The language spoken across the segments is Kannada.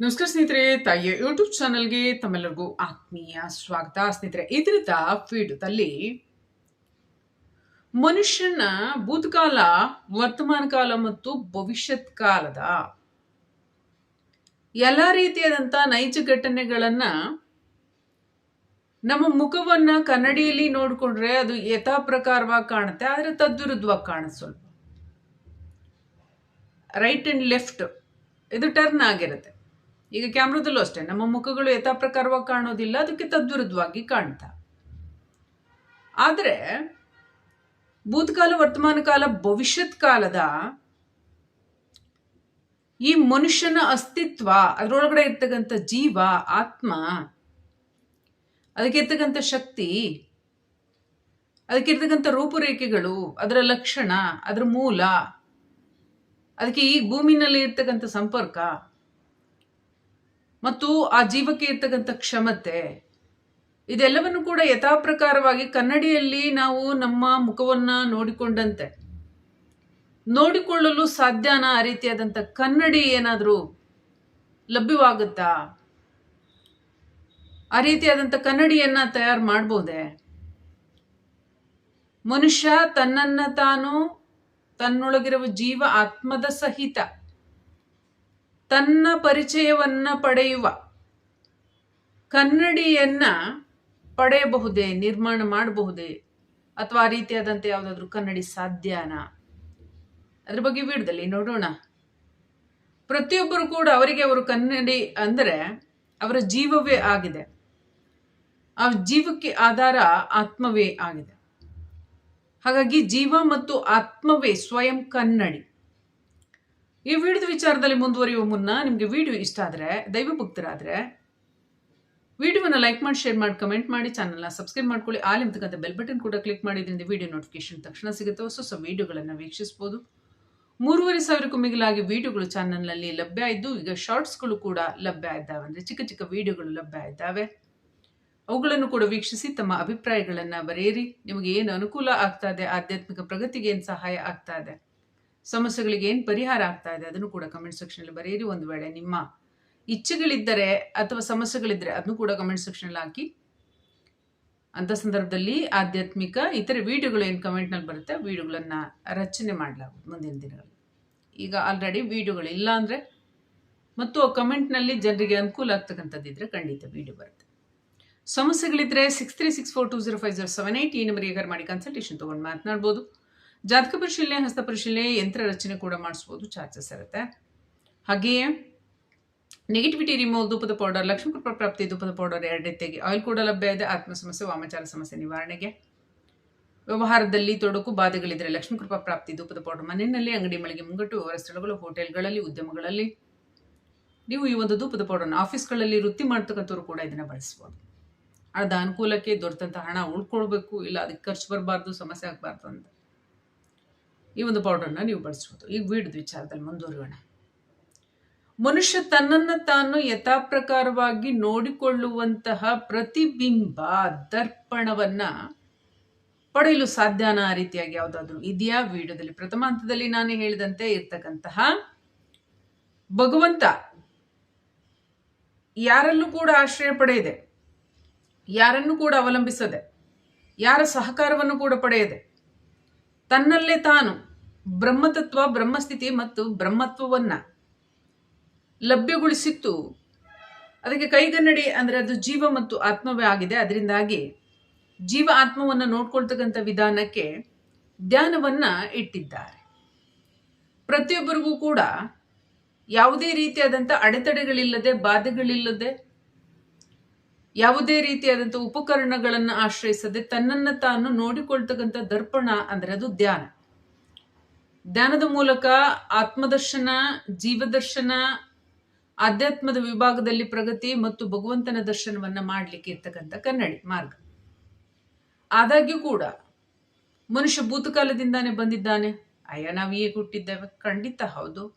ನಮಸ್ಕಾರ ಸ್ನೇಹಿತರೆ, ತಾಯಿಯ ಯೂಟ್ಯೂಬ್ ಚಾನಲ್ಗೆ ತಮ್ಮೆಲ್ಲರಿಗೂ ಆತ್ಮೀಯ ಸ್ವಾಗತ. ಸ್ನೇಹಿತರೆ, ಇದರಿಂದ ಫೀಡ್ದಲ್ಲಿ ಮನುಷ್ಯನ ಭೂತಕಾಲ, ವರ್ತಮಾನ ಕಾಲ ಮತ್ತು ಭವಿಷ್ಯತ್ ಕಾಲದ ಎಲ್ಲ ರೀತಿಯಾದಂಥ ನೈಜ ಘಟನೆಗಳನ್ನ ನಮ್ಮ ಮುಖವನ್ನ ಕನ್ನಡಿಯಲ್ಲಿ ನೋಡಿಕೊಂಡ್ರೆ ಅದು ಯಥಾ ಪ್ರಕಾರವಾಗಿ ಕಾಣುತ್ತೆ, ಆದರೆ ತದ್ವಿರುದ್ಧವಾಗಿ ಕಾಣುತ್ತೆ ಸ್ವಲ್ಪ. ರೈಟ್ ಅಂಡ್ ಲೆಫ್ಟ್ ಇದು ಟರ್ನ್ ಆಗಿರುತ್ತೆ. ಈಗ ಕ್ಯಾಮ್ರಾದಲ್ಲೂ ಅಷ್ಟೇ, ನಮ್ಮ ಮುಖಗಳು ಯಥಾ ಪ್ರಕಾರವಾಗಿ ಕಾಣೋದಿಲ್ಲ, ಅದಕ್ಕೆ ತದ್ವಿರುದ್ಧವಾಗಿ ಕಾಣ್ತಾ. ಆದರೆ, ಭೂತಕಾಲ, ವರ್ತಮಾನ ಕಾಲ, ಭವಿಷ್ಯತ್ ಕಾಲದ ಈ ಮನುಷ್ಯನ ಅಸ್ತಿತ್ವ, ಅದರೊಳಗಡೆ ಇರ್ತಕ್ಕಂಥ ಜೀವ, ಆತ್ಮ, ಅದಕ್ಕೆ ಇರ್ತಕ್ಕಂಥ ಶಕ್ತಿ, ಅದಕ್ಕೆ ಇರ್ತಕ್ಕಂಥ ರೂಪುರೇಖೆಗಳು, ಅದರ ಲಕ್ಷಣ, ಅದರ ಮೂಲ, ಅದಕ್ಕೆ ಈ ಭೂಮಿನಲ್ಲಿ ಇರ್ತಕ್ಕಂಥ ಸಂಪರ್ಕ ಮತ್ತು ಆ ಜೀವಕ್ಕೆ ಇರ್ತಕ್ಕಂಥ ಕ್ಷಮತೆ. ಇದೆಲ್ಲವನ್ನು ಕೂಡ ಯಥಾಪ್ರಕಾರವಾಗಿ ಕನ್ನಡಿಯಲ್ಲಿ ನಾವು ನಮ್ಮ ಮುಖವನ್ನ ನೋಡಿಕೊಂಡಂತೆ. ನೋಡಿಕೊಳ್ಳಲು ಸಾಧ್ಯನ ಆ ರೀತಿಯಾದಂಥ ಕನ್ನಡಿ ಏನಾದರೂ ಲಭ್ಯವಾಗುತ್ತಾ? ಆ ರೀತಿಯಾದಂಥ ಕನ್ನಡಿಯನ್ನ ತಯಾರು ಮಾಡಬಹುದೇ ಮನುಷ್ಯ ತನ್ನನ್ನು ತಾನು ತನ್ನೊಳಗಿರುವ ಜೀವ ಆತ್ಮದ ಸಹಿತ ತನ್ನ ಪರಿಚಯವನ್ನು ಪಡೆಯುವ ಕನ್ನಡಿಯನ್ನು ಪಡೆಯಬಹುದೇ, ನಿರ್ಮಾಣ ಮಾಡಬಹುದೇ? ಅಥವಾ ಆ ರೀತಿಯಾದಂಥ ಯಾವುದಾದ್ರೂ ಕನ್ನಡಿ ಸಾಧ್ಯನಾ? ಅದ್ರ ಬಗ್ಗೆ ವಿಡಿಯೋದಲ್ಲಿ ನೋಡೋಣ. ಪ್ರತಿಯೊಬ್ಬರು ಕೂಡ ಅವರಿಗೆ ಅವರು ಕನ್ನಡಿ ಅಂದರೆ ಅವರ ಜೀವವೇ ಆಗಿದೆ. ಆ ಜೀವಕ್ಕೆ ಆಧಾರ ಆತ್ಮವೇ ಆಗಿದೆ. ಹಾಗಾಗಿ ಜೀವ ಮತ್ತು ಆತ್ಮವೇ ಸ್ವಯಂ ಕನ್ನಡಿ. ಈ ವಿಡಿಯೋದ ವಿಚಾರದಲ್ಲಿ ಮುಂದುವರಿಯುವ ಮುನ್ನ ನಿಮಗೆ ವಿಡಿಯೋ ಇಷ್ಟ ಆದರೆ ದೈವ ಭಕ್ತರಾದರೆ ವಿಡಿಯೋವನ್ನು ಲೈಕ್ ಮಾಡಿ, ಶೇರ್ ಮಾಡಿ, ಕಮೆಂಟ್ ಮಾಡಿ ಚಾನಲ್ನ ಸಬ್ಸ್ಕ್ರೈಬ್ ಮಾಡ್ಕೊಳ್ಳಿ. ಆಲ್ ಎಂತಕ್ಕಂಥ ಬೆಲ್ ಬಟನ್ ಕೂಡ ಕ್ಲಿಕ್ ಮಾಡಿದ್ರಿಂದ ವಿಡಿಯೋ ನೋಟಿಫಿಕೇಶನ್ ತಕ್ಷಣ ಸಿಗುತ್ತೆ. ಹೊಸ ಹೊಸ ವಿಡಿಯೋಗಳನ್ನು ವೀಕ್ಷಿಸಬಹುದು ಮೂರುವರೆ ಸಾವಿರಕ್ಕೂ ಮಿಗಿಲಾಗಿ ವಿಡಿಯೋಗಳು ಚಾನಲ್ನಲ್ಲಿ ಲಭ್ಯ ಇದ್ದು ಈಗ ಶಾರ್ಟ್ಸ್ಗಳು ಕೂಡ ಲಭ್ಯ ಇದ್ದಾವೆ ಅಂದರೆ ಚಿಕ್ಕ ಚಿಕ್ಕ ವಿಡಿಯೋಗಳು ಲಭ್ಯ ಇದ್ದಾವೆ ಅವುಗಳನ್ನು ಕೂಡ ವೀಕ್ಷಿಸಿ, ತಮ್ಮ ಅಭಿಪ್ರಾಯಗಳನ್ನು ಬರೆಯಿರಿ. ನಿಮಗೆ ಏನು ಅನುಕೂಲ ಆಗ್ತಾ ಇದೆ, ಆಧ್ಯಾತ್ಮಿಕ ಪ್ರಗತಿಗೆ ಏನು ಸಹಾಯ ಆಗ್ತಾ ಇದೆ ಸಮಸ್ಯೆಗಳಿಗೆ ಏನು ಪರಿಹಾರ ಆಗ್ತಾ ಇದೆ, ಅದನ್ನು ಕೂಡ ಕಮೆಂಟ್ ಸೆಕ್ಷನಲ್ಲಿ ಬರೆಯಿರಿ. ಒಂದು ವೇಳೆ ನಿಮ್ಮ ಇಚ್ಛೆಗಳಿದ್ದರೆ ಅಥವಾ ಸಮಸ್ಯೆಗಳಿದ್ದರೆ ಅದನ್ನು ಕೂಡ ಕಮೆಂಟ್ ಸೆಕ್ಷನಲ್ಲಿ ಹಾಕಿ. ಅಂಥ ಸಂದರ್ಭದಲ್ಲಿ ಆಧ್ಯಾತ್ಮಿಕ ಇತರ ವಿಡಿಯೋಗಳು ಏನು ಕಮೆಂಟ್ನಲ್ಲಿ ಬರುತ್ತೆ, ವಿಡಿಯೋಗಳನ್ನು ರಚನೆ ಮಾಡಲಾಗುತ್ತೆ ಮುಂದಿನ ದಿನಗಳಲ್ಲಿ. ಈಗ ಆಲ್ರೆಡಿ ವಿಡಿಯೋಗಳು ಇಲ್ಲ ಅಂದರೆ ಮತ್ತು ಕಮೆಂಟ್ನಲ್ಲಿ ಜನರಿಗೆ ಅನುಕೂಲ ಆಗ್ತಕ್ಕಂಥದ್ದಿದ್ರೆ ಖಂಡಿತ ವಿಡಿಯೋ ಬರುತ್ತೆ. ಸಮಸ್ಯೆಗಳಿದ್ದರೆ six three six four two zero five zero seven ಈ ನಂಬರಿಗೆ ಕರ್ ಮಾಡಿ ಕನ್ಸಲ್ಟೇಷನ್ ತೊಗೊಂಡು ಮಾತನಾಡ್ಬೋದು. ಜಾತಕ ಪರಿಶೀಲನೆ, ಹಸ್ತ ಪರಿಶೀಲನೆ, ಯಂತ್ರ ರಚನೆ ಕೂಡ ಮಾಡಿಸ್ಬೋದು ಚಾರ್ಜಸ್ ಇರುತ್ತೆ. ಹಾಗೆಯೇ ನೆಗೆಟಿವಿಟಿ ರಿಮೂವ್ ಧೂಪದ ಪೌಡರ್ ಲಕ್ಷ್ಮೀ ಕೃಪ ಪ್ರಾಪ್ತಿ ಧೂಪದ ಪೌಡರ್ ಎರಡೇ ತೆಗೆ ಆಯಿಲ್ ಕೂಡ ಲಭ್ಯ ಇದೆ ಆತ್ಮ ಸಮಸ್ಯೆ ವಾಮಚಾರ ಸಮಸ್ಯೆ ನಿವಾರಣೆಗೆ. ವ್ಯವಹಾರದಲ್ಲಿ ತೊಡಕು, ಬಾಧೆಗಳಿದ್ರೆ ಲಕ್ಷ್ಮೀ ಕೃಪಾ ಪ್ರಾಪ್ತಿ ಧೂಪದ ಪೌಡರ್ ಮನೆಯಲ್ಲಿ ಅಂಗಡಿ ಮಳಿಗೆ ಮುಂಗಟ್ಟು ವ್ಯವಹಾರ ಸ್ಥಳಗಳು ಹೋಟೆಲ್ಗಳಲ್ಲಿ, ಉದ್ಯಮಗಳಲ್ಲಿ. ನೀವು ಈ ಒಂದು ಧೂಪದ ಪೌಡರ್ನ ಆಫೀಸ್ಗಳಲ್ಲಿ ವೃತ್ತಿ ಮಾಡ್ತಕ್ಕಂಥವ್ರು ಕೂಡ ಇದನ್ನು ಬಳಸ್ಬೋದು. ಅದ ಅನುಕೂಲಕ್ಕೆ ದೊರೆತಂಥ ಹಣ ಉಳ್ಕೊಳ್ಬೇಕು, ಇಲ್ಲ ಅದಕ್ಕೆ ಖರ್ಚು ಬರಬಾರ್ದು, ಸಮಸ್ಯೆ ಆಗಬಾರ್ದು ಅಂತ. ಈ ಒಂದು ಪೌಡರ್ನ ನೀವು ಬಳಸ್ಬೋದು. ಈಗ ವಿಡಿಯೋದ ವಿಚಾರದಲ್ಲಿ ಮುಂದುವರಿಯೋಣ. ಮನುಷ್ಯ ತನ್ನನ್ನು ತಾನು ಯಥಾಪ್ರಕಾರವಾಗಿ ನೋಡಿಕೊಳ್ಳುವಂತಹ ಪ್ರತಿಬಿಂಬ ದರ್ಪಣವನ್ನ ಪಡೆಯಲು ಸಾಧ್ಯನಾ ಆ ರೀತಿಯಾಗಿ ಯಾವುದಾದ್ರೂ ಇದೆಯಾ? ವಿಡಿಯೋದಲ್ಲಿ. ಪ್ರಥಮ ಹಂತದಲ್ಲಿ ನಾನು ಹೇಳಿದಂತೆ ಇರ್ತಕ್ಕಂತಹ ಭಗವಂತ ಯಾರಲ್ಲೂ ಕೂಡ ಆಶ್ರಯ ಪಡೆಯದೆ, ಯಾರನ್ನು ಕೂಡ ಅವಲಂಬಿಸದೆ, ಯಾರ ಸಹಕಾರವನ್ನು ಕೂಡ ಪಡೆಯದೆ, ತನ್ನಲ್ಲೇ ತಾನು ಬ್ರಹ್ಮತತ್ವ, ಬ್ರಹ್ಮಸ್ಥಿತಿ ಮತ್ತು ಬ್ರಹ್ಮತ್ವವನ್ನ ಲಭ್ಯಗೊಳಿಸಿತ್ತು. ಅದಕ್ಕೆ ಕೈಗನ್ನಡಿ ಅಂದರೆ ಅದು ಜೀವ ಮತ್ತು ಆತ್ಮವೇ ಆಗಿದೆ. ಅದರಿಂದಾಗಿ ಜೀವ ಆತ್ಮವನ್ನು ನೋಡ್ಕೊಳ್ತಕ್ಕಂಥ ವಿಧಾನಕ್ಕೆ ಧ್ಯಾನವನ್ನ ಇಟ್ಟಿದ್ದಾರೆ. ಪ್ರತಿಯೊಬ್ಬರಿಗೂ ಕೂಡ ಯಾವುದೇ ರೀತಿಯಾದಂಥ ಅಡೆತಡೆಗಳಿಲ್ಲದೆ, ಬಾಧೆಗಳಿಲ್ಲದೆ, ಯಾವುದೇ ರೀತಿಯಾದಂಥ ಉಪಕರಣಗಳನ್ನು ಆಶ್ರಯಿಸದೆ ತನ್ನನ್ನು ತಾನು ನೋಡಿಕೊಳ್ತಕ್ಕಂಥ ದರ್ಪಣ ಅಂದರೆ ಅದು ಧ್ಯಾನ. ಧ್ಯಾನದ ಮೂಲಕ ಆತ್ಮದರ್ಶನ, ಜೀವದರ್ಶನ, ಆಧ್ಯಾತ್ಮದ ವಿಭಾಗದಲ್ಲಿ ಪ್ರಗತಿ ಮತ್ತು ಭಗವಂತನ ದರ್ಶನವನ್ನ ಮಾಡಲಿಕ್ಕೆ ಇರ್ತಕ್ಕಂಥ ಕನ್ನಡಿ ಮಾರ್ಗ. ಆದಾಗ್ಯೂ ಕೂಡ ಮನುಷ್ಯ ಭೂತಕಾಲದಿಂದಾನೇ ಬಂದಿದ್ದಾನೆ. ಅಯ್ಯ, ನಾವು ಹೀಗೆ ಹುಟ್ಟಿದ್ದೇವೆ. ಖಂಡಿತ ಹೌದು.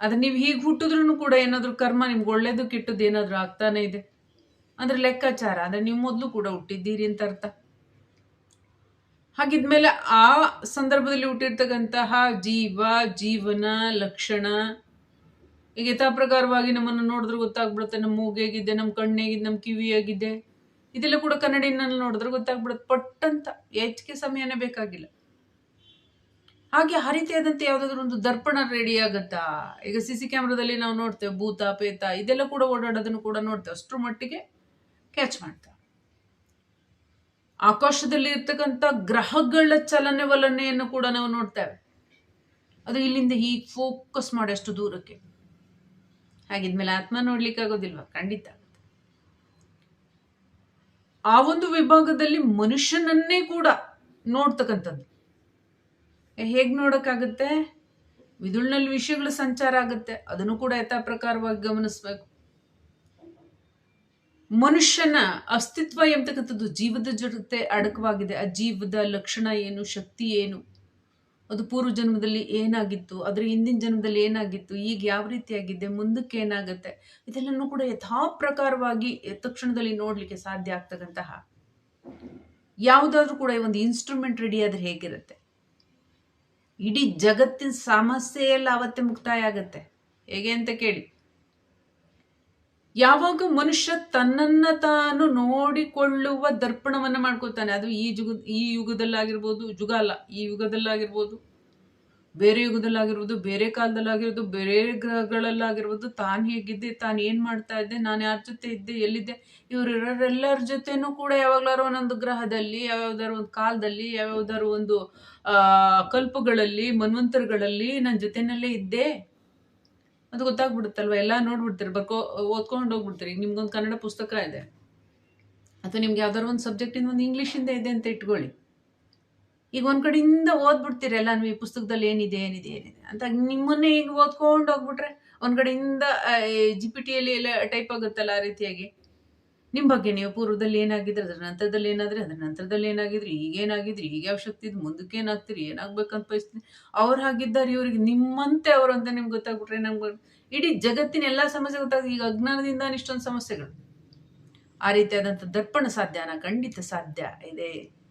ಅದು ನೀವು ಹೀಗೆ ಹುಟ್ಟಿದ್ರು ಕೂಡ ಏನಾದರೂ ಕರ್ಮ ನಿಮ್ಗೆ ಒಳ್ಳೇದು ಕೆಟ್ಟದ್ದು ಏನಾದರೂ ಆಗ್ತಾನೆ ಇದೆ. ಅಂದ್ರೆ ಲೆಕ್ಕಾಚಾರ. ಅಂದ್ರೆ ನೀವು ಮೊದಲು ಕೂಡ ಹುಟ್ಟಿದ್ದೀರಿ ಅಂತ ಅರ್ಥ. ಹಾಗಿದ್ಮೇಲೆ ಆ ಸಂದರ್ಭದಲ್ಲಿ ಹುಟ್ಟಿರ್ತಕ್ಕಂತಹ ಜೀವ, ಜೀವನ, ಲಕ್ಷಣ ಈಗ ಯಥಾ ಪ್ರಕಾರವಾಗಿ ನಮ್ಮನ್ನು ನೋಡಿದ್ರೆ ಗೊತ್ತಾಗ್ಬಿಡುತ್ತೆ. ನಮ್ಮ ಮೂಗೇಗಿದೆ ನಮ್ಮ ಕಣ್ಣು ಹೇಗಿದೆ, ನಮ್ಮ ಕಿವಿ ಹೇಗಿದೆ. ಇದೆಲ್ಲ ಕೂಡ ಕನ್ನಡಿನಲ್ಲಿ ನೋಡಿದ್ರೆ ಗೊತ್ತಾಗ್ಬಿಡುತ್ತೆ. ಪಟ್ಟಂತ ಹೆಚ್ಚಿಗೆ ಸಮಯನೇ ಬೇಕಾಗಿಲ್ಲ. ಹಾಗೆ ಆ ರೀತಿಯಾದಂತೆ ಯಾವುದಾದ್ರೂ ಒಂದು ದರ್ಪಣ ರೆಡಿ ಆಗತ್ತಾ? ಈಗ ಸಿ ಸಿ ಕ್ಯಾಮ್ರಾದಲ್ಲಿ ನಾವು ನೋಡ್ತೇವೆ ಭೂತ, ಪೇತ, ಇದೆಲ್ಲ ಕೂಡ ಓಡಾಡೋದನ್ನು ಕೂಡ ನೋಡ್ತೇವೆ. ಅಷ್ಟರ ಮಟ್ಟಿಗೆ ಕ್ಯಾಚ್ ಮಾಡ್ತೇವೆ. ಆಕಾಶದಲ್ಲಿ ಇರ್ತಕ್ಕಂಥ ಗ್ರಹಗಳ ಚಲನೆ ವಲನೆಯನ್ನು ಕೂಡ ನಾವು ನೋಡ್ತೇವೆ. ಅದು ಇಲ್ಲಿಂದ ಹೀಗೆ ಫೋಕಸ್ ಮಾಡಿ ಅಷ್ಟು ದೂರಕ್ಕೆ. ಹಾಗಿದ್ಮೇಲೆ ಆತ್ಮ ನೋಡ್ಲಿಕ್ಕೆ ಆಗೋದಿಲ್ವಾ ಖಂಡಿತ. ಆ ಒಂದು ವಿಭಾಗದಲ್ಲಿ ಮನುಷ್ಯನನ್ನೇ ಕೂಡ ನೋಡ್ತಕ್ಕಂಥದ್ದು. ಹೇಗೆ ನೋಡೋಕ್ಕಾಗುತ್ತೆ? ವಿದುಳ್ನಲ್ಲಿ ವಿಷಯಗಳು ಸಂಚಾರ ಆಗುತ್ತೆ. ಅದನ್ನು ಕೂಡ ಯಥಾ ಪ್ರಕಾರವಾಗಿ ಗಮನಿಸ್ಬೇಕು. ಮನುಷ್ಯನ ಅಸ್ತಿತ್ವ ಎಂಬತಕ್ಕಂಥದ್ದು ಜೀವದ ಜೊತೆ ಅಡಕವಾಗಿದೆ. ಆ ಜೀವದ ಲಕ್ಷಣ ಏನು, ಶಕ್ತಿ ಏನು? ಅದು ಪೂರ್ವ ಜನ್ಮದಲ್ಲಿ ಏನಾಗಿತ್ತು? ಅದರ ಹಿಂದಿನ ಜನ್ಮದಲ್ಲಿ ಏನಾಗಿತ್ತು? ಈಗ ಯಾವ ರೀತಿಯಾಗಿದೆ? ಮುಂದಕ್ಕೆ ಏನಾಗುತ್ತೆ? ಇದೆಲ್ಲನೂ ಕೂಡ ಯಥಾಪ್ರಕಾರವಾಗಿ ತಕ್ಷಣದಲ್ಲಿ ನೋಡಲಿಕ್ಕೆ ಸಾಧ್ಯ ಆಗ್ತಕ್ಕಂತಹ ಯಾವುದಾದ್ರೂ ಕೂಡ ಒಂದು ಇನ್ಸ್ಟ್ರೂಮೆಂಟ್ ರೆಡಿ ಆದ್ರೆ ಹೇಗಿರುತ್ತೆ? ಇಡೀ ಜಗತ್ತಿನ ಸಮಸ್ಯೆ ಎಲ್ಲ ಅವತ್ತೇ ಮುಕ್ತಾಯ ಆಗತ್ತೆ. ಹೇಗೆ ಅಂತ ಕೇಳಿ. ಯಾವಾಗ ಮನುಷ್ಯ ತನ್ನನ್ನ ತಾನು ನೋಡಿಕೊಳ್ಳುವ ದರ್ಪಣವನ್ನ ಮಾಡ್ಕೊತಾನೆ ಅದು ಈ ಜುಗ, ಈ ಯುಗದಲ್ಲಾಗಿರ್ಬೋದು, ಜುಗ ಅಲ್ಲ, ಈ ಯುಗದಲ್ಲಾಗಿರ್ಬೋದು. ಬೇರೆ ಯುಗದಲ್ಲಾಗಿರ್ಬೋದು, ಬೇರೆ ಕಾಲದಲ್ಲಾಗಿರ್ಬೋದು, ಬೇರೆ ಗ್ರಹಗಳಲ್ಲಾಗಿರ್ಬೋದು, ತಾನು ಹೇಗಿದ್ದೆ, ತಾನು ಏನು ಮಾಡ್ತಾ ಇದ್ದೆ, ನಾನು ಯಾರ ಜೊತೆ ಇದ್ದೆ, ಎಲ್ಲಿದ್ದೆ ಇವರೆಲ್ಲರ ಜೊತೆನೂ ಕೂಡ ಯಾವಾಗ್ಲಾರು ಒಂದೊಂದು ಗ್ರಹದಲ್ಲಿ ಯಾವ್ಯಾವ್ದಾರು ಒಂದು ಕಾಲದಲ್ಲಿ ಯಾವ್ಯಾವ್ದಾರು ಒಂದು ಕಲ್ಪಗಳಲ್ಲಿ, ಮನ್ವಂತರಗಳಲ್ಲಿ ನನ್ನ ಜೊತೆನಲ್ಲೇ ಇದ್ದೆ. ಅದು ಗೊತ್ತಾಗ್ಬಿಡುತ್ತಲ್ವ? ಎಲ್ಲ ನೋಡ್ಬಿಡ್ತೀರಿ. ಬರ್ಕೋ, ಓದ್ಕೊಂಡು ಹೋಗ್ಬಿಡ್ತೀರಿ. ಈಗ ನಿಮ್ಗೊಂದು ಕನ್ನಡ ಪುಸ್ತಕ ಇದೆ. ಅಥವಾ ನಿಮ್ಗೆ ಯಾವ್ದಾದ್ರು ಒಂದು ಸಬ್ಜೆಕ್ಟಿಂದ ಒಂದು ಇಂಗ್ಲೀಷಿಂದ ಇದೆ ಅಂತ ಇಟ್ಕೊಳ್ಳಿ. ಈಗ ಒಂದು ಕಡೆಯಿಂದ ಓದ್ಬಿಡ್ತೀರಿ ಎಲ್ಲ ನೀವು ಈ ಪುಸ್ತಕದಲ್ಲಿ ಏನಿದೆ ಏನಿದೆ ಏನಿದೆ ಅಂತ. ನಿಮ್ಮನ್ನೇ ಈಗ ಓದ್ಕೊಂಡು ಹೋಗ್ಬಿಟ್ರೆ ಒಂದು ಕಡೆಯಿಂದ ಜಿ ಪಿ ಟಿಯಲ್ಲಿ ಎಲ್ಲ ಟೈಪ್ ಆಗುತ್ತಲ್ಲ ಆ ರೀತಿಯಾಗಿ. ನಿಮ್ಮ ಬಗ್ಗೆ ನೀವು ಪೂರ್ವದಲ್ಲಿ ಏನಾಗಿದ್ರೆ, ಅದ್ರ ನಂತರದಲ್ಲಿ ಏನಾದ್ರೆ, ಅದ್ರ ನಂತರದಲ್ಲಿ ಏನಾಗಿದ್ರಿ ಈಗೇನಾಗಿದ್ರಿ ಈಗ ಯಾವ ಶಕ್ತಿ ಇದು, ಮುಂದಕ್ಕೆ ಏನಾಗ್ತೀರಿ, ಏನಾಗ್ಬೇಕಂತ ಬಯಸ್ತೀನಿ ಅವ್ರು ಹಾಗಿದ್ದಾರೆ, ಇವ್ರಿಗೆ ನಿಮ್ಮಂತೆ ಅವರು ಅಂತ ನಿಮ್ಗೆ ಗೊತ್ತಾಗ್ಬಿಟ್ರೆ ನಮ್ಗೆ ಇಡೀ ಜಗತ್ತಿನ ಎಲ್ಲ ಸಮಸ್ಯೆ ಗೊತ್ತಾಗ ಈಗ ಅಜ್ಞಾನದಿಂದ ಇಷ್ಟೊಂದು ಸಮಸ್ಯೆಗಳು. ಆ ರೀತಿಯಾದಂಥ ದರ್ಪಣ ಸಾಧ್ಯನ ಖಂಡಿತ ಸಾಧ್ಯ ಇದೆ.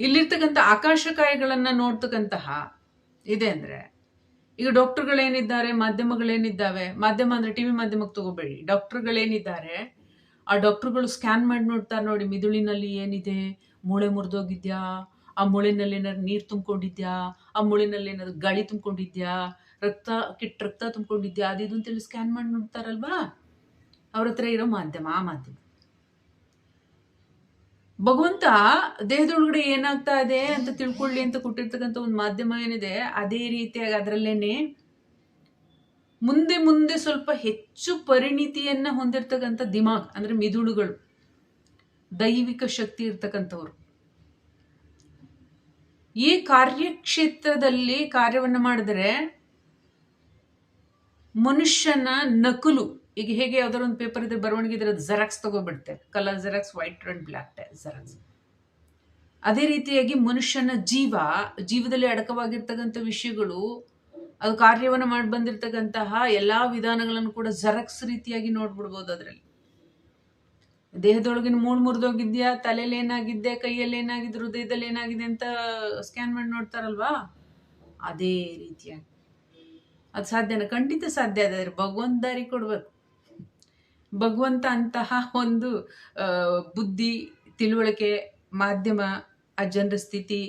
ಇಲ್ಲಿರ್ತಕ್ಕಂಥ ಆಕಾಶಕಾಯಿಗಳನ್ನ ನೋಡ್ತಕ್ಕಂತಹ ಇದೆ ಅಂದ್ರೆ ಈಗ ಡಾಕ್ಟರ್ಗಳೇನಿದ್ದಾರೆ, ಮಾಧ್ಯಮಗಳೇನಿದ್ದಾವೆ? ಮಾಧ್ಯಮ ಅಂದ್ರೆ ಟಿವಿ ಮಾಧ್ಯಮಕ್ಕೆ ತಗೋಬೇಡಿ. ಡಾಕ್ಟರ್ಗಳೇನಿದ್ದಾರೆ, ಆ ಡಾಕ್ಟರ್ಗಳು ಸ್ಕ್ಯಾನ್ ಮಾಡಿ ನೋಡ್ತಾರೆ ನೋಡಿ, ಮಿದುಳಿನಲ್ಲಿ ಏನಿದೆ? ಮೂಳೆ ಮುರಿದೋಗಿದ್ಯಾ? ಆ ಮೂಳೆನಲ್ಲಿ ಏನಾದ್ರು ನೀರು ತುಂಬಿಕೊಂಡಿದ್ಯಾ? ಆ ಮೂಳೆನಲ್ಲಿ ಏನಾದ್ರು ಗಾಳಿ ತುಂಬಿಕೊಂಡಿದ್ಯಾ? ರಕ್ತ, ಕಿಟ್ ರಕ್ತ ತುಂಬಿಕೊಂಡಿದ್ಯಾ? ಅದು ಇದು ಅಂತೇಳಿ ಸ್ಕ್ಯಾನ್ ಮಾಡಿ ನೋಡ್ತಾರಲ್ವಾ? ಅವ್ರ ಹತ್ರ ಇರೋ ಮಾಧ್ಯಮ, ಆ ಮಾಧ್ಯಮ. ಭಗವಂತ ದೇಹದೊಳಗಡೆ ಏನಾಗ್ತಾ ಇದೆ ಅಂತ ತಿಳ್ಕೊಳ್ಳಿ ಅಂತ ಕೊಟ್ಟಿರ್ತಕ್ಕಂಥ ಒಂದು ಮಾಧ್ಯಮ ಏನಿದೆ, ಅದೇ ರೀತಿಯಾಗಿ ಅದರಲ್ಲೇನೆ ಮುಂದೆ ಮುಂದೆ ಸ್ವಲ್ಪ ಹೆಚ್ಚು ಪರಿಣಿತಿಯನ್ನ ಹೊಂದಿರತಕ್ಕಂಥ ದಿಮಾಗ್, ಅಂದ್ರೆ ಮಿದುಳುಗಳು, ದೈವಿಕ ಶಕ್ತಿ ಇರ್ತಕ್ಕಂಥವ್ರು. ಈ ಕಾರ್ಯಕ್ಷೇತ್ರದಲ್ಲಿ ಕಾರ್ಯವನ್ನು ಮಾಡಿದರೆ ಮನುಷ್ಯನ ನಕಲು ಈಗ ಹೇಗೆ ಯಾವ್ದಾದ್ರು ಒಂದು ಪೇಪರ್ ಇದ್ರೆ ಬರವಣಿಗೆ ಇದ್ರೆ xerox ತಗೋಬಿಡ್ತೆ colour xerox white and black xerox ಅದೇ ರೀತಿಯಾಗಿ ಮನುಷ್ಯನ ಜೀವ, ಜೀವದಲ್ಲಿ ಅಡಕವಾಗಿರ್ತಕ್ಕಂಥ ವಿಷಯಗಳು, ಅದು ಕಾರ್ಯವನ್ನು ಮಾಡಿ ಬಂದಿರತಕ್ಕಂತಹ ಎಲ್ಲಾ ವಿಧಾನಗಳನ್ನು ಕೂಡ ಜೆರಾಕ್ಸ್ ರೀತಿಯಾಗಿ ನೋಡ್ಬಿಡ್ಬೋದು ಅದರಲ್ಲಿ. ದೇಹದೊಳಗಿನ ಮೂಳ್ ಮುರಿದೋಗಿದ್ಯಾ, ತಲೆಯಲ್ಲಿ ಏನಾಗಿದ್ದೆ ಕೈಯಲ್ಲಿ ಏನಾಗಿದೆ ಹೃದಯದಲ್ಲಿ ಏನಾಗಿದೆ ಅಂತ ಸ್ಕ್ಯಾನ್ ಮಾಡಿ ನೋಡ್ತಾರಲ್ವಾ? ಅದೇ ರೀತಿಯಾಗಿ. ಅದು ಸಾಧ್ಯನ? ಖಂಡಿತ ಸಾಧ್ಯ ಅದ್ರ ಭಗವಂತ ದಾರಿ ಕೊಡ್ಬೇಕು. ಭಗವಂತ ಅಂತಹ ಒಂದು ಬುದ್ಧಿ, ತಿಳುವಳಿಕೆ, ಮಾಧ್ಯಮ, ಆ ಜನರ ಸ್ಥಿತಿ,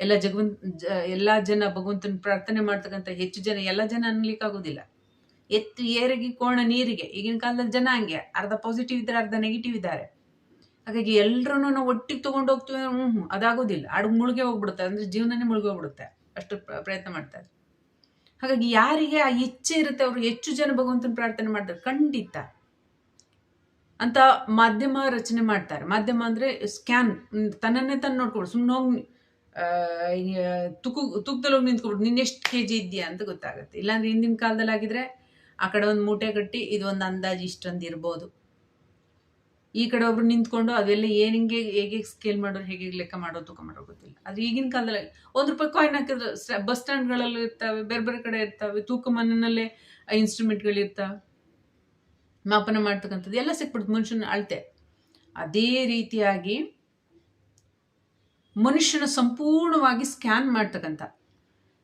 ಎಲ್ಲ ಜಗವಂತ ಎಲ್ಲ ಜನ ಭಗವಂತನ ಪ್ರಾರ್ಥನೆ ಮಾಡ್ತಕ್ಕಂಥ ಹೆಚ್ಚು ಜನ ಎಲ್ಲ ಜನ ಅನ್ಲಿಕ್ಕೆ ಆಗೋದಿಲ್ಲ ಎತ್ತು ಏರಿಗೆ ಕೋಣ ನೀರಿಗೆ, ಈಗಿನ ಕಾಲದಲ್ಲಿ ಜನ ಹಂಗೆ, ಅರ್ಧ ಪಾಸಿಟಿವ್ ಇದ್ದಾರೆ ಅರ್ಧ ನೆಗೆಟಿವ್ ಇದ್ದಾರೆ. ಹಾಗಾಗಿ ಎಲ್ಲರೂ ನಾವು ಒಟ್ಟಿಗೆ ತೊಗೊಂಡು ಹೋಗ್ತೀವಿ ಹ್ಞೂ ಹ್ಞೂ ಅದಾಗೋದಿಲ್ಲ. ಅಡುಗೆ ಮುಳುಗೆ ಹೋಗ್ಬಿಡುತ್ತೆ, ಅಂದರೆ ಜೀವನನೇ ಮುಳುಗೆ ಹೋಗ್ಬಿಡುತ್ತೆ, ಅಷ್ಟು ಪ್ರಯತ್ನ ಮಾಡ್ತಾರೆ ಹಾಗಾಗಿ ಯಾರಿಗೆ ಆ ಇಚ್ಛೆ ಇರುತ್ತೆ, ಅವರು ಹೆಚ್ಚು ಜನ ಭಗವಂತನ ಪ್ರಾರ್ಥನೆ ಮಾಡ್ತಾರೆ, ಖಂಡಿತ. ಅಂತ ಮಾಧ್ಯಮ ರಚನೆ ಮಾಡ್ತಾರೆ. ಮಾಧ್ಯಮ ಅಂದರೆ ಸ್ಕ್ಯಾನ್ ತನ್ನನ್ನೇ ತಾನು ನೋಡ್ಕೊಳ್ಳಿ ಸುಮ್ಮನೆ ಹೋಗಿ ತುಕು, ತೂಕದಲ್ಲಿ ಹೋಗಿ ನಿಂತ್ಕೊಬಿಟ್ಟು ನಿನ್ನ ಎಷ್ಟು ಕೆ ಜಿ ಇದೆಯಾ ಅಂತ ಗೊತ್ತಾಗುತ್ತೆ. ಇಲ್ಲಾಂದ್ರೆ ಹಿಂದಿನ ಕಾಲದಲ್ಲಿ ಆಗಿದ್ರೆ ಆ ಕಡೆ ಒಂದು ಮೂಟೆ ಕಟ್ಟಿ ಒಂದು ಅಂದಾಜು ಇಷ್ಟೊಂದು ಇರ್ಬೋದು. ಈ ಕಡೆ ಒಬ್ರು ನಿಂತ್ಕೊಂಡು ಅದೆಲ್ಲ ಏನು ಹಿಂಗೆ, ಹೇಗೆ ಸ್ಕೇಲ್ ಮಾಡೋರು, ಹೇಗೆ ಲೆಕ್ಕ ಮಾಡೋದು ತೂಕ ಮಾಡೋ ಗೊತ್ತಿಲ್ಲ. ಅದು ಈಗಿನ ಕಾಲದಲ್ಲಿ ಒಂದು ರೂಪಾಯಿ ಕಾಯಿನ್ ಹಾಕಿದ್ರೆ ಬಸ್ ಸ್ಟ್ಯಾಂಡ್ಗಳಲ್ಲೂ ಇರ್ತವೆ, ಬೇರೆ ಬೇರೆ ಕಡೆ ಇರ್ತವೆ, ತೂಕ ಮನೆಯಲ್ಲೇ ಇನ್ಸ್ಟ್ರೂಮೆಂಟ್ಗಳು ಇರ್ತವೆ. ಮಾಪನ ಮಾಡ್ತಕ್ಕಂಥದ್ದು ಎಲ್ಲ ಸಿಕ್ಬಿಡ್ತು, ಮನುಷ್ಯನ ಅಳತೆ. ಅದೇ ರೀತಿಯಾಗಿ ಮನುಷ್ಯನ ಸಂಪೂರ್ಣವಾಗಿ ಸ್ಕ್ಯಾನ್ ಮಾಡ್ತಕ್ಕಂಥ.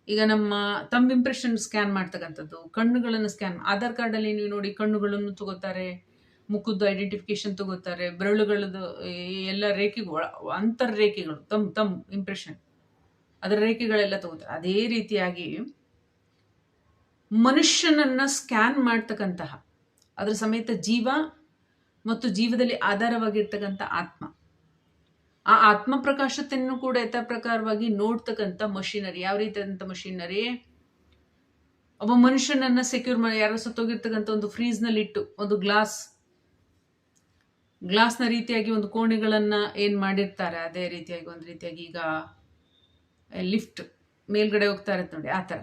ಈಗ ನಮ್ಮ ತಂಬ್ ಇಂಪ್ರೆಷನ್ ಸ್ಕ್ಯಾನ್ ಮಾಡ್ತಕ್ಕಂಥದ್ದು, ಕಣ್ಣುಗಳನ್ನು ಸ್ಕ್ಯಾನ್ ಆಧಾರ್ ಕಾರ್ಡಲ್ಲಿ ನೀವು ನೋಡಿ ಕಣ್ಣುಗಳನ್ನು ತಗೋತಾರೆ, ಮುಖದ್ದು ಐಡೆಂಟಿಫಿಕೇಶನ್ ತಗೋತಾರೆ, ಬೆರಳುಗಳದ್ದು ಎಲ್ಲ ರೇಖೆಗಳು ಅಂತರ್ ರೇಖೆಗಳು ತಮ್ ತಮ್ ಇಂಪ್ರೆಷನ್, ಅದರ ರೇಖೆಗಳೆಲ್ಲ ತಗೋತಾರೆ. ಅದೇ ರೀತಿಯಾಗಿ ಮನುಷ್ಯನನ್ನ ಸ್ಕ್ಯಾನ್ ಮಾಡ್ತಕ್ಕಂತಹ ಅದರ ಸಮೇತ ಜೀವ ಮತ್ತು ಜೀವದಲ್ಲಿ ಆಧಾರವಾಗಿರ್ತಕ್ಕಂಥ ಆತ್ಮ. ಆ ಆತ್ಮ ಪ್ರಕಾಶತೆಯನ್ನು ಕೂಡ ಯಥಾ ಪ್ರಕಾರವಾಗಿ ನೋಡ್ತಕ್ಕಂಥ ಮಷಿನರಿ. ಯಾವ ರೀತಿಯಾದಂಥ ಮಷಿನರಿ? ಒಬ್ಬ ಮನುಷ್ಯನನ್ನ ಸೆಕ್ಯೂರ್ ಮಾಡಿ ಯಾರೋ ಸತ್ತೋಗಿರ್ತಕ್ಕಂಥ ಒಂದು ಫ್ರೀಸ್ನಲ್ಲಿ ಇಟ್ಟು, ಒಂದು ಗ್ಲಾಸ್ ಗ್ಲಾಸ್ನ ರೀತಿಯಾಗಿ ಒಂದು ಕೋಣೆಗಳನ್ನು ಏನು ಮಾಡಿರ್ತಾರೆ? ಅದೇ ರೀತಿಯಾಗಿ, ಒಂದು ರೀತಿಯಾಗಿ ಈಗ ಲಿಫ್ಟ್ ಮೇಲ್ಗಡೆ ಹೋಗ್ತಾ ಇರತ್ತೆ ನೋಡಿ, ಆ ಥರ.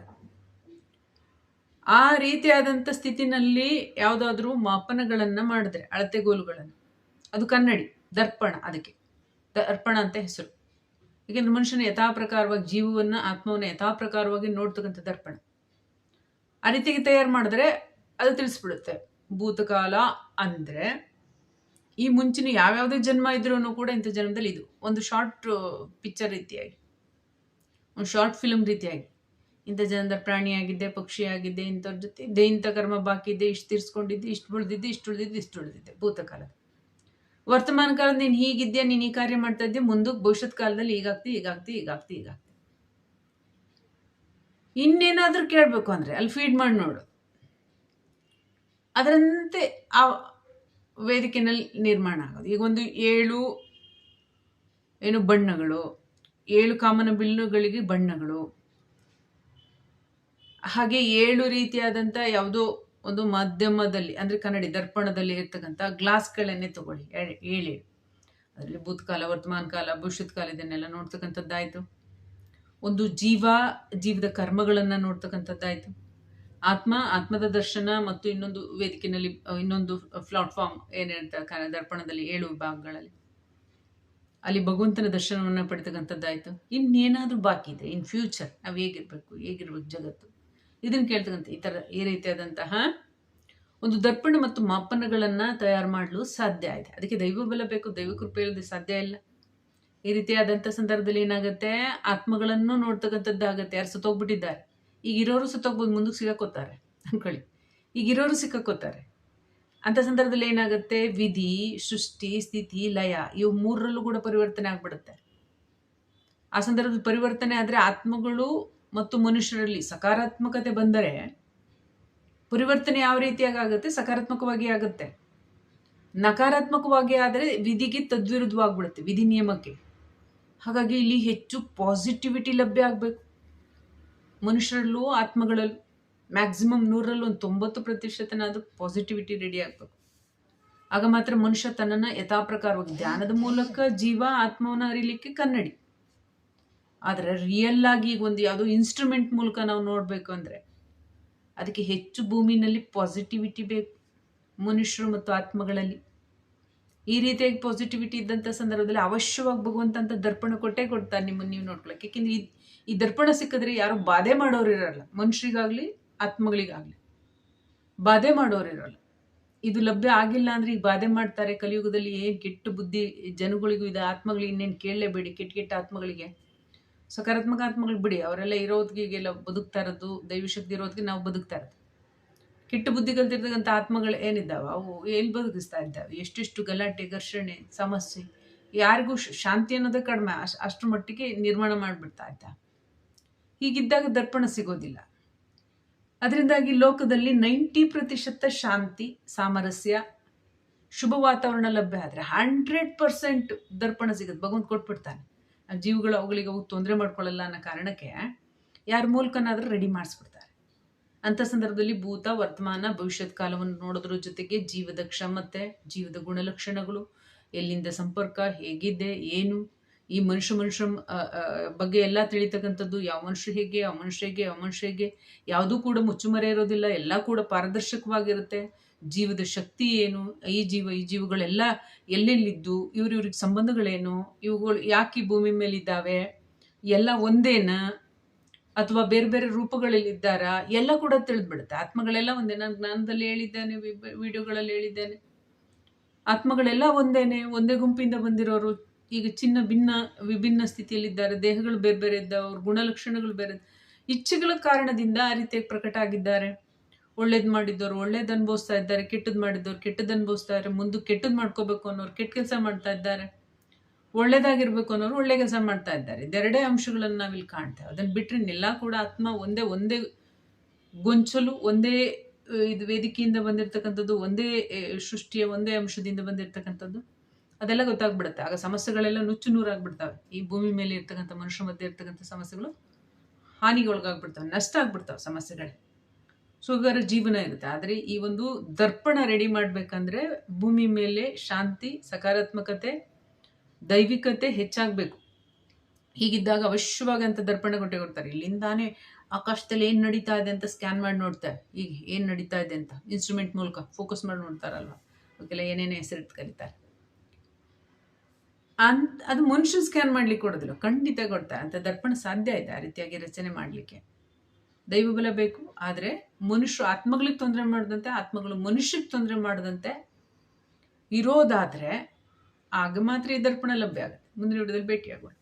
ಆ ರೀತಿಯಾದಂಥ ಸ್ಥಿತಿನಲ್ಲಿ ಯಾವುದಾದ್ರೂ ಮಾಪನಗಳನ್ನು ಮಾಡಿದ್ರೆ ಅಳತೆಗೋಲುಗಳನ್ನು ಅದು ಕನ್ನಡಿ, ದರ್ಪಣ ಅದಕ್ಕೆ. ದರ್ಪಣ ಅಂತ ಹೆಸರು. ಏಕೆಂದ್ರೆ ಮನುಷ್ಯನ ಯಥಾ ಪ್ರಕಾರವಾಗಿ ಜೀವವನ್ನು, ಆತ್ಮವನ್ನು ಯಥಾ ಪ್ರಕಾರವಾಗಿ ನೋಡ್ತಕ್ಕಂಥ ದರ್ಪಣ. ಆ ರೀತಿಗೆ ತಯಾರು ಮಾಡಿದ್ರೆ ಅದು ತಿಳಿಸ್ಬಿಡುತ್ತೆ. ಭೂತಕಾಲ ಅಂದರೆ ಈ ಮುಂಚಿನ ಯಾವ್ಯಾವುದೇ ಜನ್ಮ ಇದ್ರೂ ಕೂಡ ಇಂಥ ಜನ್ಮದಲ್ಲಿ ಇದು. ಒಂದು ಶಾರ್ಟ್ ಪಿಕ್ಚರ್ ರೀತಿಯಾಗಿ. ಒಂದು ಶಾರ್ಟ್ ಫಿಲ್ಮ್ ರೀತಿಯಾಗಿ. ಇಂಥ ಜನದ ಪ್ರಾಣಿಯಾಗಿದ್ದೆ ಪಕ್ಷಿಯಾಗಿದ್ದೆ ಇಂಥವ್ರ ಜೊತೆ ಇದ್ದೆ ಇಂಥ ಕರ್ಮ ಬಾಕಿ ಇದೆ, ಇಷ್ಟು ತೀರ್ಸ್ಕೊಂಡಿದ್ದೆ, ಇಷ್ಟು ಉಳಿದಿದ್ದೆ ಇಷ್ಟು ಉಳಿದಿದ್ದೆ ಇಷ್ಟು ಉಳಿದಿದ್ದೆ, ಭೂತಕಾಲದ. ವರ್ತಮಾನ ಕಾಲದ ನೀನು ಹೀಗಿದ್ಯಾ, ನೀನು ಈ ಕಾರ್ಯ ಮಾಡ್ತಾ ಇದ್ದೆ ಮುಂದಕ್ಕೆ ಭವಿಷ್ಯತ್ ಕಾಲದಲ್ಲಿ ಈಗಾಗ್ತಿ ಈಗಾಗ್ತಿ ಈಗಾಗ್ತಿ ಈಗಾಗ್ತಿ ಇನ್ನೇನಾದರೂ ಕೇಳಬೇಕು ಅಂದರೆ, ಅಲ್ಲಿ ಫೀಡ್ ಮಾಡಿ ನೋಡು. ಅದರಂತೆ ಆ ವೇದಿಕೆನಲ್ಲಿ ನಿರ್ಮಾಣ ಆಗೋದು. ಈಗ ಒಂದು ಏಳು ಏನು ಬಣ್ಣಗಳು, ಏಳು ಕಾಮನ ಬಿಲ್ಲುಗಳಿಗೆ ಬಣ್ಣಗಳು ಹಾಗೆ ಏಳು ರೀತಿಯಾದಂಥ ಯಾವುದೋ ಒಂದು ಮಾಧ್ಯಮದಲ್ಲಿ, ಅಂದರೆ ಕನ್ನಡಿ ದರ್ಪಣದಲ್ಲಿ ಇರ್ತಕ್ಕಂಥ ಗ್ಲಾಸ್ಗಳನ್ನೇ ತಗೊಳ್ಳಿ. ಏಳ್- ಏಳೇಳು. ಅದರಲ್ಲಿ ಭೂತ್ಕಾಲ, ವರ್ತಮಾನ ಕಾಲ, ಭವಿಷ್ಯದ ಕಾಲ ಇದನ್ನೆಲ್ಲ ನೋಡ್ತಕ್ಕಂಥದ್ದಾಯಿತು. ಒಂದು ಜೀವ, ಜೀವದ ಕರ್ಮಗಳನ್ನು ನೋಡ್ತಕ್ಕಂಥದ್ದಾಯಿತು. ಆತ್ಮ, ಆತ್ಮದ ದರ್ಶನ ಮತ್ತು ಇನ್ನೊಂದು ವೇದಿಕೆಯಲ್ಲಿ ಇನ್ನೊಂದು ಪ್ಲಾಟ್ಫಾರ್ಮ್ ಏನಿರುತ್ತೆ ದರ್ಪಣದಲ್ಲಿ ಏಳು ವಿಭಾಗಗಳಲ್ಲಿ. ಅಲ್ಲಿ ಭಗವಂತನ ದರ್ಶನವನ್ನು ಪಡಿತಕ್ಕಂಥದ್ದಾಯಿತು. ಇನ್ನೇನಾದರೂ ಬಾಕಿ ಇದೆ ಇನ್ ಫ್ಯೂಚರ್ ನಾವು ಹೇಗಿರ್ಬೇಕು ಹೇಗಿರ್ಬೇಕು ಜಗತ್ತು. ಇದನ್ನು ಕೇಳ್ತಕ್ಕಂಥ ಈ ಥರ ಈ ರೀತಿಯಾದಂತಹ ಒಂದು ದರ್ಪಣ ಮತ್ತು ಮಾಪನಗಳನ್ನು ತಯಾರು ಮಾಡಲು ಸಾಧ್ಯ ಇದೆ ಅದಕ್ಕೆ ದೈವ ಬಲ ಬೇಕು, ದೈವ ಕೃಪೆ ಇಲ್ಲದೆ ಸಾಧ್ಯ ಇಲ್ಲ. ಈ ರೀತಿಯಾದಂಥ ಸಂದರ್ಭದಲ್ಲಿ ಏನಾಗುತ್ತೆ? ಆತ್ಮಗಳನ್ನು ನೋಡ್ತಕ್ಕಂಥದ್ದಾಗುತ್ತೆ. ಯಾರು ಸತ್ತೋಗ್ಬಿಟ್ಟಿದ್ದಾರೆ. ಈಗ ಇರೋರು ಸತ್ತೋಗ್ಬೋದು, ಮುಂದಕ್ಕೆ ಅನ್ಕೊಳ್ಳಿ. ಈಗ ಇರೋರು ಸಿಕ್ಕಾಕೋತಾರೆ ಅಂಥ ಸಂದರ್ಭದಲ್ಲಿ ಏನಾಗುತ್ತೆ? ವಿಧಿ, ಸೃಷ್ಟಿ, ಸ್ಥಿತಿ, ಲಯ ಇವು ಮೂರರಲ್ಲೂ ಕೂಡ ಪರಿವರ್ತನೆ ಆಗ್ಬಿಡುತ್ತೆ. ಆ ಸಂದರ್ಭದಲ್ಲಿ ಪರಿವರ್ತನೆ ಆದರೆ ಆತ್ಮಗಳು ಮತ್ತು ಮನುಷ್ಯರಲ್ಲಿ ಸಕಾರಾತ್ಮಕತೆ ಬಂದರೆ ಪರಿವರ್ತನೆ ಯಾವ ರೀತಿಯಾಗಿ ಆಗುತ್ತೆ? ಸಕಾರಾತ್ಮಕವಾಗಿ ಆಗುತ್ತೆ. ನಕಾರಾತ್ಮಕವಾಗಿ ಆದರೆ ವಿಧಿಗೆ ತದ್ವಿರುದ್ಧವಾಗ್ಬಿಡುತ್ತೆ, ವಿಧಿ ನಿಯಮಕ್ಕೆ. ಹಾಗಾಗಿ ಇಲ್ಲಿ ಹೆಚ್ಚು ಪಾಸಿಟಿವಿಟಿ ಲಭ್ಯ ಆಗಬೇಕು. ಮನುಷ್ಯರಲ್ಲೂ ಆತ್ಮಗಳಲ್ಲೂ ಮ್ಯಾಕ್ಸಿಮಮ್ ನೂರರಲ್ಲಿ ಒಂದು ತೊಂಬತ್ತು ಪ್ರತಿಶತನಾದರೂ ಪಾಸಿಟಿವಿಟಿ ರೆಡಿ ಆಗಬೇಕು. ಆಗ ಮಾತ್ರ ಮನುಷ್ಯ ತನ್ನನ್ನು ಯಥಾಪ್ರಕಾರವಾಗಿ ಧ್ಯಾನದ ಮೂಲಕ ಜೀವ ಆತ್ಮವನ್ನು ಅರಿಲಿಕ್ಕೆ ಕನ್ನಡಿ. ಆದರೆ ರಿಯಲ್ ಆಗಿ ಈಗ ಒಂದು ಯಾವುದೋ ಇನ್ಸ್ಟ್ರೂಮೆಂಟ್ ಮೂಲಕ ನಾವು ನೋಡಬೇಕು ಅಂದರೆ ಅದಕ್ಕೆ ಹೆಚ್ಚು ಭೂಮಿನಲ್ಲಿ ಪಾಸಿಟಿವಿಟಿ ಬೇಕು ಮನುಷ್ಯರು ಮತ್ತು ಆತ್ಮಗಳಲ್ಲಿ. ಈ ರೀತಿಯಾಗಿ ಪಾಸಿಟಿವಿಟಿ ಇದ್ದಂಥ ಸಂದರ್ಭದಲ್ಲಿ ಅವಶ್ಯವಾಗಿ ಭಗವಂತ ಅಂತ ದರ್ಪಣ ಕೊಟ್ಟೇ ಕೊಡ್ತಾರೆ ನಿಮ್ಮನ್ನು ನೀವು ನೋಡ್ಕೊಳಕ್ಕೆ. ಯಾಕೆಂದ್ರೆ ಈ ಈ ದರ್ಪಣ ಸಿಕ್ಕಿದ್ರೆ ಯಾರು ಬಾಧೆ ಮಾಡೋರು ಇರಲ್ಲ. ಮನುಷ್ಯರಿಗಾಗಲಿ, ಆತ್ಮಗಳಿಗಾಗಲಿ ಬಾಧೆ ಮಾಡೋರು ಇರಲ್ಲ. ಇದು ಲಭ್ಯ ಆಗಿಲ್ಲ ಅಂದ್ರೆ ಈಗ ಬಾಧೆ ಮಾಡ್ತಾರೆ. ಕಲಿಯುಗದಲ್ಲಿ ಏನು ಕೆಟ್ಟ ಬುದ್ಧಿ ಜನಗಳಿಗೂ ಇದೆ. ಆತ್ಮಗಳಿಗೆ ಇನ್ನೇನು ಕೇಳಲೇಬೇಡಿ. ಕೆಟ್ಟ ಕೆಟ್ಟ ಆತ್ಮಗಳಿಗೆ ಸಕಾರಾತ್ಮಕ ಆತ್ಮಗಳು ಬಿಡಿ, ಅವರೆಲ್ಲ ಇರೋದ್ಗೆಲ್ಲ ಬದುಕ್ತಾ ಇರೋದು, ದೈವಶಕ್ತಿ ಇರೋದಕ್ಕೆ ನಾವು ಬದುಕ್ತಾ ಇರೋದು. ಕೆಟ್ಟ ಬುದ್ಧಿ ಕಲ್ತಿರ್ತಕ್ಕಂಥ ಆತ್ಮಗಳು ಏನಿದ್ದಾವೆ? ಅವು ಎಲ್ಲಿ ಬದುಕಿಸ್ತಾ ಇದ್ದಾವೆ? ಎಷ್ಟೆಷ್ಟು ಗಲಾಟೆ, ಘರ್ಷಣೆ, ಸಮಸ್ಯೆ, ಯಾರಿಗೂ ಶಾಂತಿ ಅನ್ನೋದೇ ಕಡಿಮೆ ಅಷ್ಟು ಅಷ್ಟರ ಮಟ್ಟಿಗೆ ನಿರ್ಮಾಣ ಮಾಡಿಬಿಡ್ತಾ ಇದ್ದ. ಹೀಗಿದ್ದಾಗ ದರ್ಪಣ ಸಿಗೋದಿಲ್ಲ. ಅದರಿಂದಾಗಿ ಲೋಕದಲ್ಲಿ ನೈಂಟಿ ಪ್ರತಿಶತ ಶಾಂತಿ, ಸಾಮರಸ್ಯ, ಶುಭ ವಾತಾವರಣ ಲಭ್ಯ ಆದರೆ ಹಂಡ್ರೆಡ್ ಪರ್ಸೆಂಟ್ ದರ್ಪಣ ಸಿಗುತ್ತೆ. ಭಗವಂತ ಕೊಟ್ಬಿಡ್ತಾನೆ. ಜೀವಗಳು ಅವುಗಳಿಗೆ ಅವು ತೊಂದರೆ ಮಾಡ್ಕೊಳ್ಳಲ್ಲ ಅನ್ನೋ ಕಾರಣಕ್ಕೆ ಯಾರ ಮೂಲಕನಾದರೂ ರೆಡಿ ಮಾಡಿಸ್ಬಿಡ್ತಾರೆ. ಅಂಥ ಸಂದರ್ಭದಲ್ಲಿ ಭೂತ ವರ್ತಮಾನ ಭವಿಷ್ಯತ್ ಕಾಲವನ್ನು ನೋಡೋದ್ರ ಜೊತೆಗೆ ಜೀವದ ಕ್ಷಮತೆ ಜೀವದ ಗುಣಲಕ್ಷಣಗಳು ಎಲ್ಲಿಂದ ಸಂಪರ್ಕ ಹೇಗಿದೆ ಏನು ಈ ಮನುಷ್ಯ ಮನುಷ್ಯ ಆ, ಆ, ಬಗ್ಗೆ ಎಲ್ಲ ತಿಳಿತಕ್ಕಂಥದ್ದು ಯಾವ ಮನುಷ್ಯ ಹೇಗೆ ಯಾವ ಮನುಷ್ಯ ಹೇಗೆ ಯಾವ ಮನುಷ್ಯ ಹೇಗೆ ಯಾವುದೂ ಕೂಡ ಮುಚ್ಚುಮರೆ ಇರೋದಿಲ್ಲ ಎಲ್ಲ ಕೂಡ ಪಾರದರ್ಶಕವಾಗಿರುತ್ತೆ. ಜೀವದ ಶಕ್ತಿ ಏನು, ಈ ಜೀವ, ಈ ಜೀವಗಳೆಲ್ಲ ಎಲ್ಲೆಲ್ಲಿದ್ದು, ಇವ್ರಿವ್ರಿಗೆ ಸಂಬಂಧಗಳೇನು, ಇವುಗಳು ಯಾಕೆ ಭೂಮಿ ಮೇಲಿದ್ದಾವೆ, ಎಲ್ಲ ಒಂದೇನಾ ಅಥವಾ ಬೇರೆ ಬೇರೆ ರೂಪಗಳಲ್ಲಿದ್ದಾರಾ, ಎಲ್ಲ ಕೂಡ ತಿಳಿದ್ಬಿಡುತ್ತೆ. ಆತ್ಮಗಳೆಲ್ಲ ಒಂದೇ. ನಾನು ಜ್ಞಾನದಲ್ಲಿ ಹೇಳಿದ್ದೇನೆ ವಿಡಿಯೋಗಳಲ್ಲಿ ಹೇಳಿದ್ದೇನೆ. ಆತ್ಮಗಳೆಲ್ಲ ಒಂದೇನೆ. ಒಂದೇ ಗುಂಪಿಂದ ಬಂದಿರೋರು ಈಗ ಚಿನ್ನ ಭಿನ್ನ, ವಿಭಿನ್ನ ಸ್ಥಿತಿಯಲ್ಲಿದ್ದಾರೆ. ದೇಹಗಳು ಬೇರೆ ಬೇರೆ ಇದ್ದಾವೆ. ಅವ್ರ ಗುಣಲಕ್ಷಣಗಳು ಬೇರೆ. ಇಚ್ಛೆಗಳ ಕಾರಣದಿಂದ ಆ ರೀತಿಯಾಗಿ ಪ್ರಕಟ ಆಗಿದ್ದಾರೆ ಒಳ್ಳೇದು ಮಾಡಿದ್ದವ್ರು ಒಳ್ಳೇದು ಅನುಭವಿಸ್ತಾ ಇದ್ದಾರೆ ಕೆಟ್ಟದ್ದು ಮಾಡಿದ್ದವ್ರು ಕೆಟ್ಟದ್ದು ಅನುಭವಿಸ್ತಾ ಇದ್ದಾರೆ ಮುಂದೆ ಕೆಟ್ಟದ್ದು ಮಾಡ್ಕೋಬೇಕು ಅನ್ನೋರು ಕೆಟ್ಟ ಕೆಲಸ ಮಾಡ್ತಾ ಇದ್ದಾರೆ, ಒಳ್ಳೇದಾಗಿರ್ಬೇಕು ಅನ್ನೋರು ಒಳ್ಳೆ ಕೆಲಸ ಮಾಡ್ತಾ ಇದ್ದಾರೆ. ಇದೆರಡೇ ಅಂಶಗಳನ್ನು ನಾವಿಲ್ಲಿ ಕಾಣ್ತೇವೆ. ಅದನ್ನು ಬಿಟ್ಟರೆ ಎಲ್ಲ ಕೂಡ ಆತ್ಮ ಒಂದೇ ಒಂದೇ ಗೊಂಚಲು, ಒಂದೇ ಇದು ವೇದಿಕೆಯಿಂದ ಬಂದಿರತಕ್ಕಂಥದ್ದು, ಒಂದೇ ಸೃಷ್ಟಿಯ ಒಂದೇ ಅಂಶದಿಂದ ಬಂದಿರತಕ್ಕಂಥದ್ದು, ಅದೆಲ್ಲ ಗೊತ್ತಾಗ್ಬಿಡುತ್ತೆ. ಆಗ ಸಮಸ್ಯೆಗಳೆಲ್ಲ ನುಚ್ಚು ನೂರಾಗ್ಬಿಡ್ತವೆ. ಈ ಭೂಮಿ ಮೇಲೆ ಇರ್ತಕ್ಕಂಥ ಮನುಷ್ಯ ಮಧ್ಯೆ ಇರ್ತಕ್ಕಂಥ ಸಮಸ್ಯೆಗಳು ಹಾನಿಗೆ ಒಳಗಾಗ್ಬಿಡ್ತವೆ ನಷ್ಟ ಆಗ್ಬಿಡ್ತಾವೆ ಸಮಸ್ಯೆಗಳೇ. ಸುಗರ ಜೀವನ ಇರುತ್ತೆ. ಆದರೆ ಈ ಒಂದು ದರ್ಪಣ ರೆಡಿ ಮಾಡಬೇಕಂದ್ರೆ ಭೂಮಿ ಮೇಲೆ ಶಾಂತಿ, ಸಕಾರಾತ್ಮಕತೆ, ದೈವಿಕತೆ ಹೆಚ್ಚಾಗಬೇಕು. ಹೀಗಿದ್ದಾಗ ಅವಶ್ಯವಾಗಿ ಅಂತ ದರ್ಪಣ ಕೊಟ್ಟೆ ಕೊಡ್ತಾರೆ. ಇಲ್ಲಿಂದಾನೇ ಆಕಾಶದಲ್ಲಿ ಏನು ನಡೀತಾ ಇದೆ ಅಂತ ಸ್ಕ್ಯಾನ್ ಮಾಡಿ ನೋಡ್ತಾರೆ ಈಗ ಏನು ನಡೀತಾ ಇದೆ ಅಂತ ಇನ್ಸ್ಟ್ರೂಮೆಂಟ್ ಮೂಲಕ ಫೋಕಸ್ ಮಾಡಿ ನೋಡ್ತಾರಲ್ವ? ಅವಕ್ಕೆಲ್ಲ ಏನೇನೇ ಹೆಸರಿಟ್ಟು ಕರೀತಾರೆ? ಅಂತ ಅದು ಮನುಷ್ಯನ ಸ್ಕ್ಯಾನ್ ಮಾಡ್ಲಿಕ್ಕೆ ಕೊಡೋದಿಲ್ಲ, ಖಂಡಿತ ಕೊಡ್ತಾರೆ. ಅಂತ ದರ್ಪಣ ಸಾಧ್ಯ ಇದೆ ಆ ರೀತಿಯಾಗಿ ರಚನೆ ಮಾಡಲಿಕ್ಕೆ? ದೈವಬಲ ಬೇಕು. ಆದರೆ ಮನುಷ್ಯರು ಆತ್ಮಗಳಿಗೆ ತೊಂದರೆ ಮಾಡದಂತೆ, ಆತ್ಮಗಳು ಮನುಷ್ಯಕ್ಕೆ ತೊಂದರೆ ಮಾಡದಂತೆ ಇರೋದಾದರೆ ಆಗ ಮಾತ್ರ ಈ ದರ್ಪಣ ಲಭ್ಯ ಆಗುತ್ತೆ. ಮುಂದಿನ ವಿಡಿಯೋದಲ್ಲಿ ಭೇಟಿಯಾಗೋಣ.